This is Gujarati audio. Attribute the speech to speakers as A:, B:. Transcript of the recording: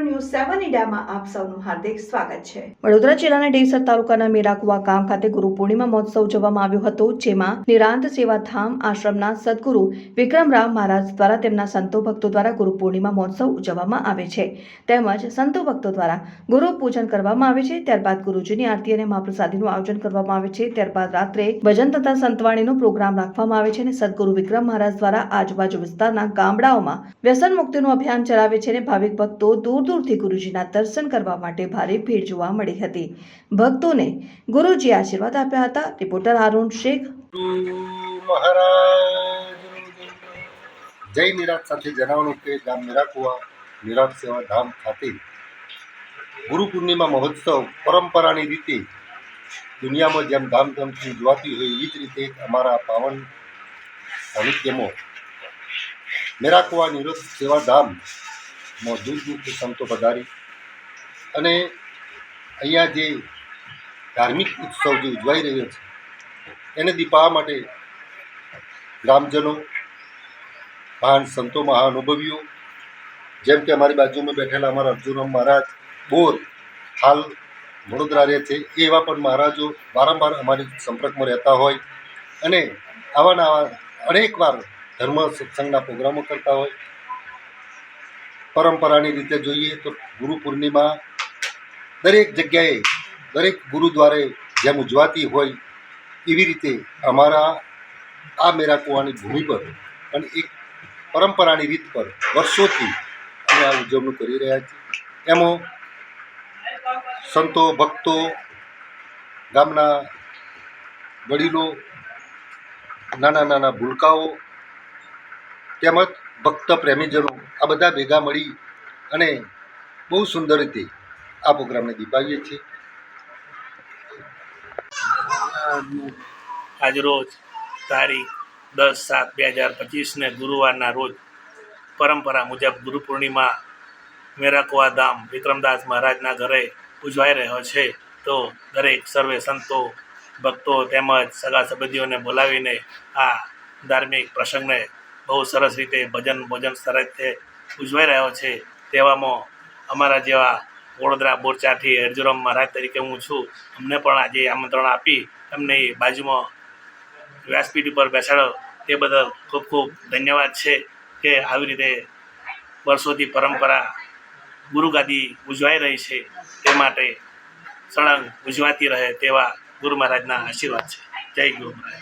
A: મીડિયામાં આપ સૌનું હાર્દિક સ્વાગત છે. વડોદરા જિલ્લાના ડેસર તાલુકાના મેરાકુવા ગામ ખાતે ગુરુ પૂર્ણિમા મહોત્સવ ઉજવવામાં આવ્યો હતો, જેમાં નિરાંત સેવાધામ આશ્રમના સદગુરુ વિક્રમરામ મહારાજ દ્વારા તેમના સંતો ભક્તો દ્વારા ગુરુ પૂર્ણિમા મહોત્સવ ઉજવવામાં આવે છે. તેમજ સંતો ભક્તો દ્વારા ગુરુ પૂજન કરવામાં આવે છે, ત્યારબાદ ગુરુજીની આરતી અને મહાપ્રસાદીનું આયોજન કરવામાં આવે છે, ત્યારબાદ રાત્રે ભજન તથા સંતવાણીનો પ્રોગ્રામ રાખવામાં આવે છે અને સદગુરુ વિક્રમ મહારાજ દ્વારા આજુબાજુ વિસ્તારના ગામડાઓમાં વ્યસન મુક્તિનું અભિયાન ચલાવે છે અને ભાવિક ભક્તો દૂર દૂરથી ગુરુજીના દર્શન કરવા માટે ભારે ભીડ જોવા મળી હતી. ભક્તોને ગુરુજી આશીર્વાદ આપ્યા હતા. રિપોર્ટર આરુણ શેખ.
B: જય નિરાજ સાથે જણાવવાનું કે ગામ નિરાકુવા નિરાજ સેવા ધામ ખાતે ગુરુ પૂર્ણિમા મહોત્સવ પરંપરાની રીતે દુનિયામાં જેમ ધામધૂમથી ઉજવાતી હોય એ જ રીતે અમારા પાવન સાહિત્યમાં મેરાકુવા નિરોધ સેવા ધામમાં દૂરથી સંતો પધારી અને અહીંયા જે ધાર્મિક ઉત્સવ જે ઉજવાઈ રહ્યો છે, એને દીપાવવા માટે ગ્રામજનો, મહાન સંતો, મહાનુભવીઓ, જેમ કે અમારી બાજુમાં બેઠેલા અમારા અર્જુનમ મહારાજ, બોર હાલ વડોદરા રહે છે, એવા પણ મહારાજો વારંવાર અમારી સંપર્કમાં રહેતા હોય અને આવા ને આવા અનેક ધર્મ સત્સંગના પ્રોગ્રામો કરતા હોય. પરંપરાની રીતે જોઈએ તો ગુરુ પૂર્ણિમા દરેક જગ્યાએ, દરેક ગુરુદ્વારે જેમ ઉજવાતી હોય એવી રીતે અમારા આ મેરાકુવાની ભૂમિ પર અને એક પરંપરાની રીત પર વર્ષોથી અમે આ ઉજવણી કરી રહ્યા છીએ. એમાં સંતો, ભક્તો, ગામના વડીલો નાના નાના ભૂલકાઓ તેમજ ભક્ત પ્રેમીજનો આ બધા ભેગા મળી અને બહુ સુંદર રીતે આ પ્રોગ્રામને દીપાવીએ છીએ.
C: આજરોજ તારીખ દસ સાત બે હજાર પચીસને ગુરુવારના રોજ પરંપરા મુજબ ગુરુ પૂર્ણિમા મેરાકુવા ધામ વિક્રમદાસ મહારાજના ઘરે ઉજવાઈ રહ્યો છે. તો દરેક સર્વે સંતો, ભક્તો તેમજ સગા સંબંધીઓને બોલાવીને આ ધાર્મિક પ્રસંગને બહુ સરસ રીતે ભજન, ભોજન સરસ રીતે ઉજવાઈ રહ્યો છે. તેવામાં અમારા જેવા વડોદરા, બોરચાથી અર્જુરામ મહારાજ તરીકે હું છું. અમને પણ આજે આમંત્રણ આપી એમની બાજુમાં વ્યાસપીઠ ઉપર બેસાડો. તે બદલ ખૂબ ખૂબ ધન્યવાદ છે કે આવી રીતે વર્ષોથી પરંપરા ગુરુગાદી ઉજવાઈ રહી છે. તે માટે સળંગ ઉજવાતી રહે તેવા ગુરુ મહારાજના આશીર્વાદ છે. જય ગુરુ મહારાજ.